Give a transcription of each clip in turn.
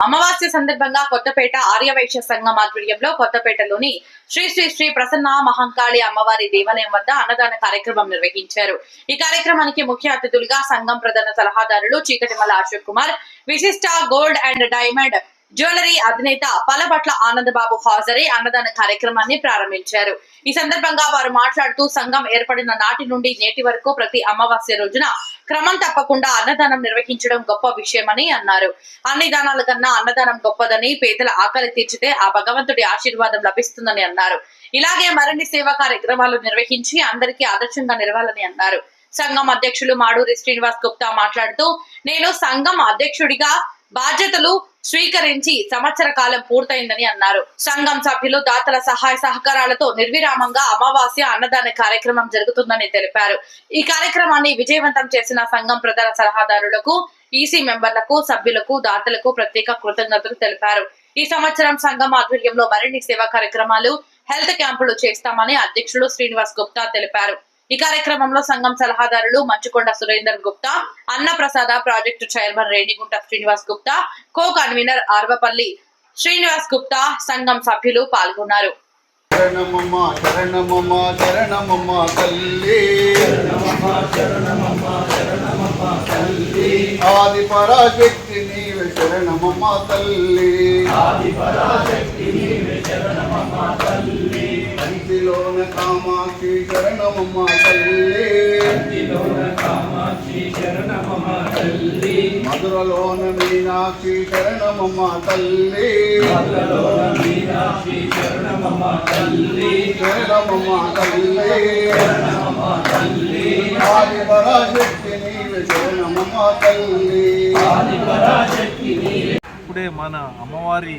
అమావాస్య సందర్భంగా కొత్తపేట ఆర్యవైశ్య సంఘం ఆధ్వర్యంలో కొత్తపేటలోని శ్రీ శ్రీ శ్రీ ప్రసన్న మహంకాళి అమ్మవారి దేవాలయం వద్ద అన్నదాన కార్యక్రమం నిర్వహించారు. ఈ కార్యక్రమానికి ముఖ్య అతిథులుగా సంఘం ప్రధాన సలహాదారులు చీకటిమల అశోక్ కుమార్ విశిష్ట గోల్డ్ అండ్ డైమండ్ జ్యువెలరీ అధినేత పలబట్ల ఆనందబాబు హాజరై అన్నదాన కార్యక్రమాన్ని ప్రారంభించారు. ఈ సందర్భంగా వారు మాట్లాడుతూ సంఘం ఏర్పడిన నాటి నుండి నేటి వరకు ప్రతి అమావాస్య రోజున క్రమం తప్పకుండా అన్నదానం నిర్వహించడం గొప్ప విషయమని అన్నారు. అన్ని దానాల కన్నా అన్నదానం గొప్పదని పేదల ఆకలి తీర్చితే ఆ భగవంతుడి ఆశీర్వాదం లభిస్తుందని అన్నారు. ఇలాగే మరిన్ని సేవా కార్యక్రమాలు నిర్వహించి అందరికీ ఆదర్శంగా నిలవాలని అన్నారు. సంఘం అధ్యక్షులు మాడూరి శ్రీనివాస్ గుప్తా మాట్లాడుతూ నేను సంఘం అధ్యక్షుడిగా బాధ్యతలు స్వీకరించి సంవత్సర కాలం పూర్తయిందని అన్నారు. సంఘం సభ్యులు దాతల సహాయ సహకారాలతో నిర్విరామంగా అమావాస్య అన్నదాన కార్యక్రమం జరుగుతుందని తెలిపారు. ఈ కార్యక్రమాన్ని విజయవంతం చేసిన సంఘం ప్రధాన సలహాదారులకు ఈసీ మెంబర్లకు సభ్యులకు దాతలకు ప్రత్యేక కృతజ్ఞతలు తెలిపారు. ఈ సంవత్సరం సంఘం ఆధ్వర్యంలో మరిన్ని సేవా కార్యక్రమాలు హెల్త్ క్యాంపులు చేస్తామని అధ్యక్షుడు శ్రీనివాస్ గుప్తా తెలిపారు. ఈ కార్యక్రమంలో సంఘం సలహాదారులు Manchukonda Surender Gupta Annaprasada project chairman Renigunta Srinivas Gupta co convener Arvapalli Srinivas Gupta సంఘం సభ్యులు పాల్గొన్నారు. శరణమమ్మ శరణమమ్మ శరణమమ్మ తల్లి. ఆది పరాశక్తి నీవే శరణమమ్మ తల్లి. కంచిలోన కామాక్షి శరణమమ్మ తల్లి. మధురలోన మీనాక్షి శరణమమ్మ తల్లి. శరణమమ్మ తల్లి. ఆది పరాశక్తి నీవే శరణమమ్మ తల్లి. ఇప్పుడే మన అమ్మవారి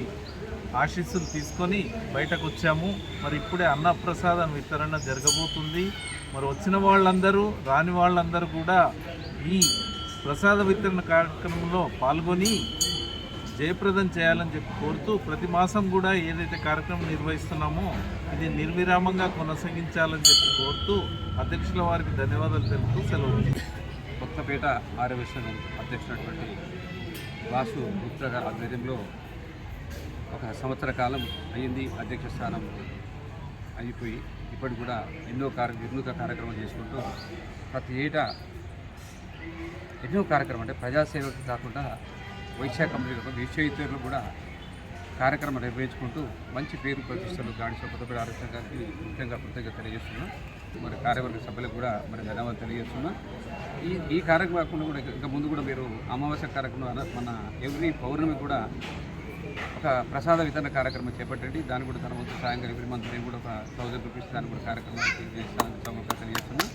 ఆశీస్సులు తీసుకొని బయటకు వచ్చాము మరి ఇప్పుడే అన్నప్రసాదం వితరణ జరగబోతుంది. మరి వచ్చిన వాళ్ళందరూ రాని వాళ్ళందరూ కూడా ఈ ప్రసాద వితరణ కార్యక్రమంలో పాల్గొని జయప్రదం చేయాలని చెప్పి కోరుతూ ప్రతి మాసం కూడా ఏదైతే కార్యక్రమం నిర్వహిస్తున్నామో ఇది నిర్విరామంగా కొనసాగించాలని చెప్పి కోరుతూ అధ్యక్షుల వారికి ధన్యవాదాలు తెలుపుతూ సెలవు. కొత్తపేట ఆర్యవేశ్వరం సంఘం అధ్యక్షుడైనటువంటి వాసు గుప్తా గారి ఆధ్వర్యంలో ఒక సంవత్సర కాలం అయ్యింది అధ్యక్ష స్థానం అయిపోయి ఇప్పటికి కూడా ఎన్నో కార్య ఎన్నో కార్యక్రమాలు చేసుకుంటూ ప్రతి ఏటా ఎన్నో కార్యక్రమం అంటే ప్రజాసేవకు కాకుండా వైశ్య కంపెనీలకు విశ్వవిద్యాలయంలో కూడా కార్యక్రమం నిర్వహించుకుంటూ మంచి పేరు ప్రతిష్టలు గాడి కొత్తపేట ఆరోగ్య గారికి ముఖ్యంగా కృతజ్ఞత తెలియజేస్తున్నాం. మరి కార్యవర్గ సభ్యులకు కూడా మరి ధన్యవాదాలు తెలియజేస్తున్నాం. ఈ ఈ కార్యక్రమం కాకుండా కూడా ఇంకా ముందు కూడా మీరు అమావాస్య కార్యక్రమం మన ఎవ్రీ పౌర్ణమి కూడా ఒక ప్రసాద వితరణ కార్యక్రమం చేపట్టండి. దాన్ని కూడా తన వంతు సాయంగా ఎవ్రీ మంత్ నేను కూడా ఒక థౌజండ్ రూపీస్ దాన్ని కూడా కార్యక్రమానికి చేస్తానని సమగ్ర తెలియజేస్తున్నాం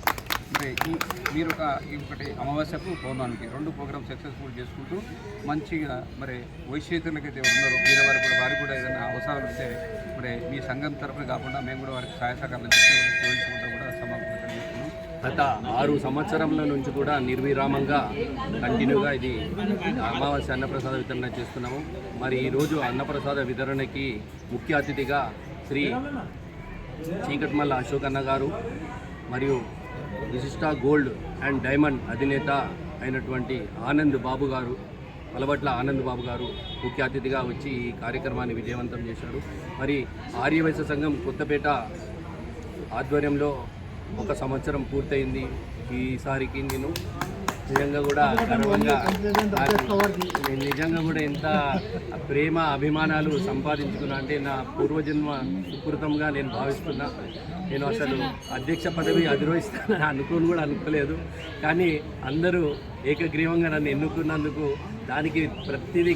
మరి ఈ మీరు ఒక ఈ ఒకటి అమావాస్యకు పౌర్ణానికి రెండు ప్రోగ్రామ్ సక్సెస్ఫుల్ చేసుకుంటూ మంచిగా మరి వైశ్యతులకైతే ఉన్నారో. వీర వారు కూడా వారికి కూడా ఏదైనా అవసరాలు ఉంటే మరి మీ సంఘం తరఫున కాకుండా మేము కూడా వారికి సహాయ సహకారాలు చూపించుకుంటూ కూడా సమగ్రంగా గత ఆరు సంవత్సరముల నుంచి కూడా నిర్విరామంగా కంటిన్యూగా ఇది అమావాస్య అన్నప్రసాద వితరణ చేస్తున్నాము. మరి ఈరోజు అన్నప్రసాద వితరణకి ముఖ్య అతిథిగా శ్రీ చీకటిమల్ల అశోక్ అన్న గారు మరియు విశిష్ట గోల్డ్ అండ్ డైమండ్ అధినేత అయినటువంటి ఆనంద్ బాబు గారు పలవట్ల ఆనంద్ బాబు గారు ముఖ్య అతిథిగా వచ్చి ఈ కార్యక్రమాన్ని విజయవంతం చేశారు. మరి ఆర్యవైశ్య సంఘం కొత్తపేట ఆధ్వర్యంలో ఒక సంవత్సరం పూర్తయింది. ఈసారికి నేను నిజంగా కూడా గర్వంగా నేను నిజంగా కూడా ఎంత ప్రేమ అభిమానాలు సంపాదించుకున్నా అంటే నా పూర్వజన్మ సుకృతంగా నేను భావిస్తున్నా. నేను అసలు అధ్యక్ష పదవి అధిరోహిస్తానని అనుకోని కూడా అనుకోలేదు. కానీ అందరూ ఏకగ్రీవంగా నన్ను ఎన్నుకున్నందుకు దానికి ప్రతిదీ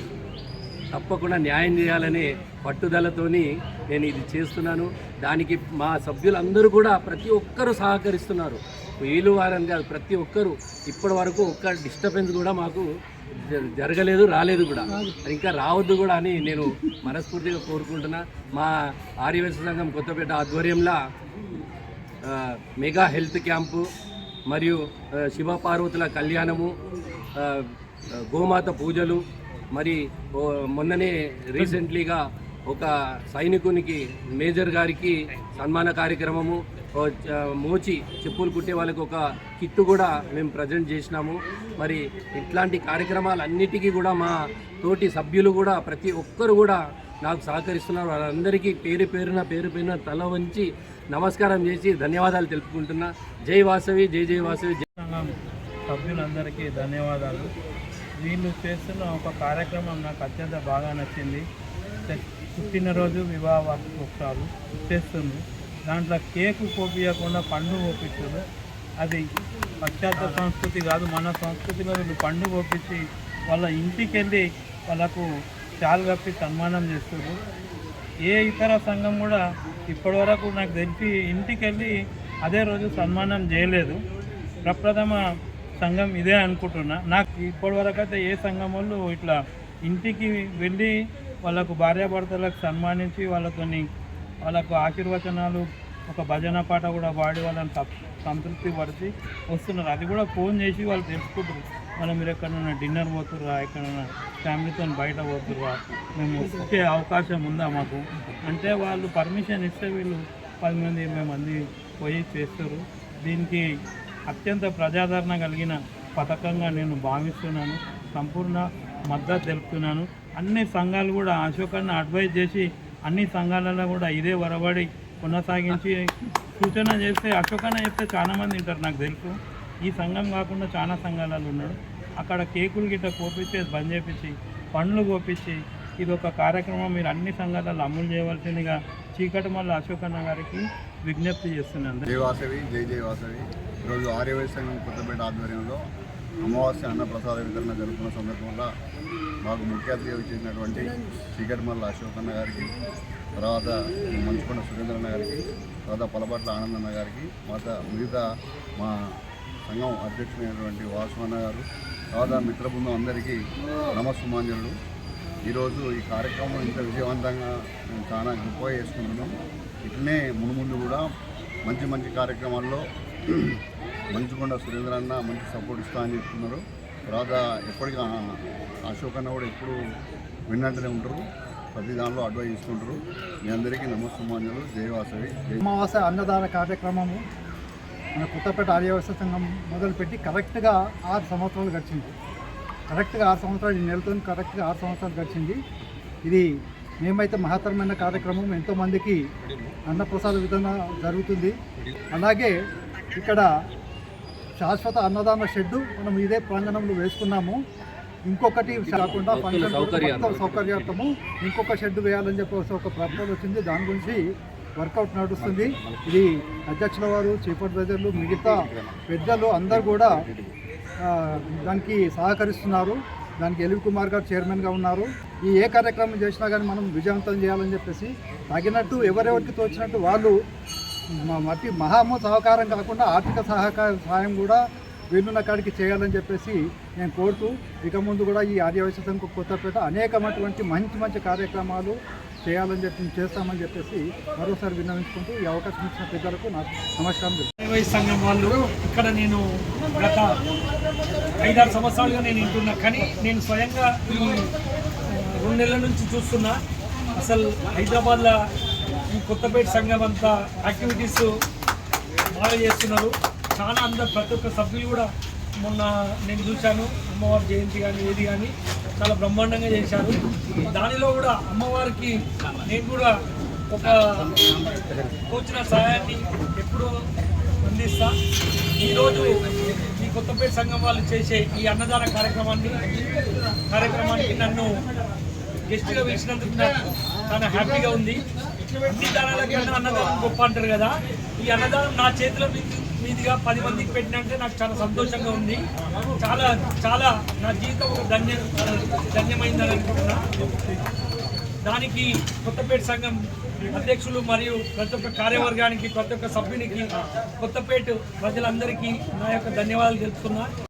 తప్పకుండా న్యాయం చేయాలనే పట్టుదలతోని నేను ఇది చేస్తున్నాను. దానికి మా సభ్యులందరూ కూడా ప్రతి ఒక్కరూ సహకరిస్తున్నారు. వీలు వారని కాదు ప్రతి ఒక్కరూ. ఇప్పటి వరకు ఒక్క డిస్టర్బెన్స్ కూడా మాకు జ- జరగలేదు రాలేదు కూడా. ఇంకా రావద్దు కూడా అని నేను మనస్ఫూర్తిగా కోరుకుంటున్నా. మా ఆర్యవేశ సంఘం కొత్తపేట ఆధ్వర్యంలో మెగా హెల్త్ క్యాంపు మరియు శివపార్వతుల కళ్యాణము గోమాత పూజలు మరి ఓ మొన్ననే రీసెంట్లీగా ఒక సైనికునికి మేజర్ గారికి సన్మాన కార్యక్రమము మోచి చెప్పులు కుట్టే వాళ్ళకి ఒక కిట్టు కూడా మేము ప్రజెంట్ చేసినాము. మరి ఇట్లాంటి కార్యక్రమాలన్నిటికీ కూడా మా తోటి సభ్యులు కూడా ప్రతి ఒక్కరు కూడా నాకు సహకరిస్తున్నారు. వాళ్ళందరికీ పేరు పేరున పేరు పేరున తల వంచి నమస్కారం చేసి ధన్యవాదాలు తెలుపుకుంటున్నా. జై వాసవి జై జై వాసవి జై సభ్యులందరికీ ధన్యవాదాలు. వీళ్ళు చేస్తున్న ఒక కార్యక్రమం నాకు అత్యంత బాగా నచ్చింది. పుట్టినరోజు వివాహ వార్షికోత్సవాలు చేస్తుంది. దాంట్లో కేకు కోపియకుండా పండు కోపించారు అది పాశ్చాత్య సంస్కృతి కాదు మన సంస్కృతిలో వీళ్ళు పండు కోపించి వాళ్ళ ఇంటికి వెళ్ళి వాళ్ళకు చాలు కప్పి సన్మానం చేస్తారు ఏ ఇతర సంఘం కూడా ఇప్పటివరకు నాకు తెలిసి ఇంటికి వెళ్ళి అదే రోజు సన్మానం చేయలేదు. ప్రప్రథమ సంఘం ఇదే అనుకుంటున్నా. నాకు ఇప్పటివరకు అయితే ఏ సంఘం వాళ్ళు ఇట్లా ఇంటికి వెళ్ళి వాళ్ళకు భార్యాభర్తలకు సన్మానించి వాళ్ళతోని వాళ్ళకు ఆశీర్వచనాలు ఒక భజన పాట కూడా పాడి వాళ్ళని సంతృప్తి పరిచి వస్తున్నారు. అది కూడా ఫోన్ చేసి వాళ్ళు తెలుసుకుంటారు మనం మీరు ఎక్కడైనా డిన్నర్ పోతుర్రా ఎక్కడైనా ఫ్యామిలీతో బయట పోతుర్రా మేము వచ్చే అవకాశం ఉందా మాకు? అంటే వాళ్ళు పర్మిషన్ ఇస్తే వీళ్ళు పది మంది ఇరవై మంది పోయి చేస్తారు. దీనికి అత్యంత ప్రజాదరణ కలిగిన పథకంగా నేను భావిస్తున్నాను. సంపూర్ణ మద్దతు తెలుపుతున్నాను. అన్ని సంఘాలు కూడా అశోకన్న అడ్వైజ్ చేసి అన్ని సంఘాలలో కూడా ఇదే వరబడి కొనసాగించి సూచన చేస్తే అశోకన్న చెప్తే చాలా మంది ఉంటారు నాకు తెలుసు. ఈ సంఘం కాకుండా చాలా సంఘాలలో ఉన్నాడు. అక్కడ కేకులు గిట్ట కోపించి బంద్ చేపించి పండ్లు కోపించి ఇది ఒక కార్యక్రమం. మీరు అన్ని సంఘాలలో అమలు చేయవలసిందిగా చీకటిమల్ల అశోకన్న గారికి విజ్ఞప్తి చేస్తున్నాను. జై వాసవి జై జై వాసవి. ఈరోజు ఆర్యవై సంఘం కొత్తపేట ఆధ్వర్యంలో అమావాస్య అన్నప్రసాద వితరణ జరుపుకున్న సందర్భంగా మాకు ముఖ్య అతిథి ఇచ్చేసినటువంటి చీకటిమల్ల అశోకన్న గారికి తర్వాత మంచుకొండ సురేంద్రన్న గారికి తర్వాత పలపట్ల ఆనందన్న గారికి మాత మిగతా మా సంఘం అధ్యక్షుడైనటువంటి వాసువన్న గారు తర్వాత మిత్ర బృందం అందరికీ నమస్సుమాంజనులు ఈరోజు ఈ కార్యక్రమం ఇంత విజయవంతంగా మేము చాలా గొప్పగా చేసుకుంటున్నాం. ఇట్లనే మునుముందు కూడా మంచి మంచి కార్యక్రమాల్లో మంచుకొండ సురేంద్ర అన్న మంచి సపోర్ట్ ఇస్తా అని చెప్తున్నారు. తర్వాత ఎప్పటికీ అశోక్ అన్న కూడా ఎప్పుడు విన్నట్టునే ఉంటారు. ప్రతి దానిలో అడ్వైజ్ ఇస్తుంటారు. మీ అందరికీ నమస్సుమాన్యులు. జయవాసవి అమావాస అన్నదాన కార్యక్రమము మన కొత్తపేట ఆర్యవస్థ సంఘం మొదలుపెట్టి కరెక్ట్గా ఆరు సంవత్సరాలు గడిచింది. కరెక్ట్గా ఆరు సంవత్సరాలు ఈ నెలతో కరెక్ట్గా ఆరు సంవత్సరాలు గడిచింది. ఇది మేమైతే మహత్తరమైన కార్యక్రమం. ఎంతోమందికి అన్నప్రసాద విధంగా జరుగుతుంది. అలాగే ఇక్కడ శాశ్వత అన్నదాన షెడ్డు మనం ఇదే ప్రాంగణంలో వేసుకున్నాము. ఇంకొకటి కాకుండా ఫంక్షన్ సౌకర్యార్థము. ఇంకొక షెడ్ వేయాలని చెప్పి ఒక ప్రపోజల్ వచ్చింది. దాని గురించి వర్కౌట్ నడుస్తుంది. ఇది అధ్యక్షుల వారు చీఫ్ అడ్వైజర్లు మిగతా పెద్దలు అందరు కూడా దానికి సహకరిస్తున్నారు. దానికి ఎలివి కుమార్ గారు చైర్మన్గా ఉన్నారు. ఈ ఏ కార్యక్రమం చేసినా కానీ మనం విజయవంతం చేయాలని చెప్పేసి తగినట్టు ఎవరెవరికి తోచినట్టు వాళ్ళు మట్టి మహామ సహకారం కాకుండా ఆర్థిక సహకార సహాయం కూడా వీళ్ళున్న కాడికి చేయాలని చెప్పేసి నేను కోరుతూ ఇక ముందు కూడా ఈ ఆర్యవైశ్య సంఘ కొత్తపేట అనేకమైనటువంటి మంచి మంచి కార్యక్రమాలు చేయాలని చెప్పి చేస్తామని చెప్పేసి మరోసారి విన్నవించుకుంటూ ఈ అవకాశం ఇచ్చిన పెద్దలకు నాకు నమస్కారం తెలుపుతున్నాను. సంఘం వాళ్ళు ఇక్కడ నేను గత ఐదారు సంవత్సరాలుగా నేను వింటున్నా కానీ నేను స్వయంగా రెండు నెలల నుంచి చూస్తున్నా అసలు హైదరాబాద్లో ఈ కొత్తపేట సంఘం అంతా యాక్టివిటీస్ బాగా చేస్తున్నారు. చాలా అందరు ప్రతి ఒక్క సభ్యులు కూడా మొన్న నేను చూశాను. అమ్మవారి జయంతి కానీ ఏది కానీ చాలా బ్రహ్మాండంగా చేశారు. దానిలో కూడా అమ్మవారికి నేను కూడా ఒక తోచిన సహాయాన్ని ఎప్పుడూ అందిస్తా. ఈరోజు ఈ కొత్తపేట సంఘం వాళ్ళు చేసే ఈ అన్నదాన కార్యక్రమాన్ని కార్యక్రమానికి నన్ను గెస్ట్గా పిలిచినందుకు నాకు చాలా హ్యాపీగా ఉంది. అన్ని దానాల కన్నా అన్నదానం గొప్ప అంటారు కదా. ఈ అన్నదానం నా చేతిలో మీదిగా పది మందికి పెట్టినంటే నాకు చాలా సంతోషంగా ఉంది. చాలా చాలా నా జీవితం ఒక ధన్య ధన్యమైందని అనుకుంటున్నా. దానికి కొత్తపేట సంఘం అధ్యక్షులు మరియు ప్రతి ఒక్క కార్యవర్గానికి ప్రతి ఒక్క సభ్యునికి కొత్తపేట ప్రజలందరికీ నా యొక్క ధన్యవాదాలు తెలుపుతున్నా.